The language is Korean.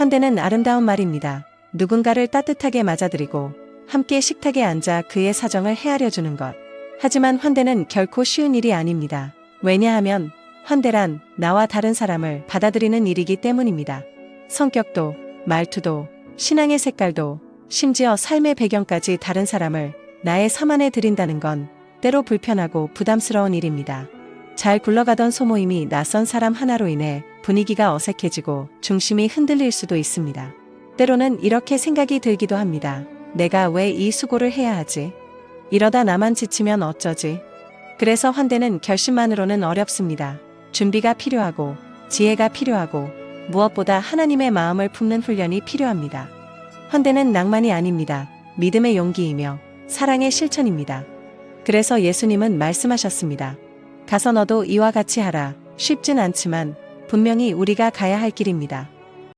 환대는 아름다운 말입니다. 누군가를 따뜻하게 맞아들이고 함께 식탁에 앉아 그의 사정을 헤아려 주는 것. 하지만 환대는 결코 쉬운 일이 아닙니다. 왜냐하면 환대란 나와 다른 사람을 받아들이는 일이기 때문입니다. 성격도, 말투도, 신앙의 색깔도, 심지어 삶의 배경까지 다른 사람을 나의 삶 안에 들인다는 건 때로 불편하고 부담스러운 일입니다. 잘 굴러가던 소모임이 낯선 사람 하나로 인해 분위기가 어색해지고 중심이 흔들릴 수도 있습니다. 때로는 이렇게 생각이 들기도 합니다. 내가 왜 이 수고를 해야 하지? 이러다 나만 지치면 어쩌지? 그래서 환대는 결심만으로는 어렵습니다. 준비가 필요하고 지혜가 필요하고 무엇보다 하나님의 마음을 품는 훈련이 필요합니다. 환대는 낭만이 아닙니다. 믿음의 용기이며 사랑의 실천입니다. 그래서 예수님은 말씀하셨습니다. 가서 너도 이와 같이 하라. 쉽진 않지만 분명히 우리가 가야 할 길입니다.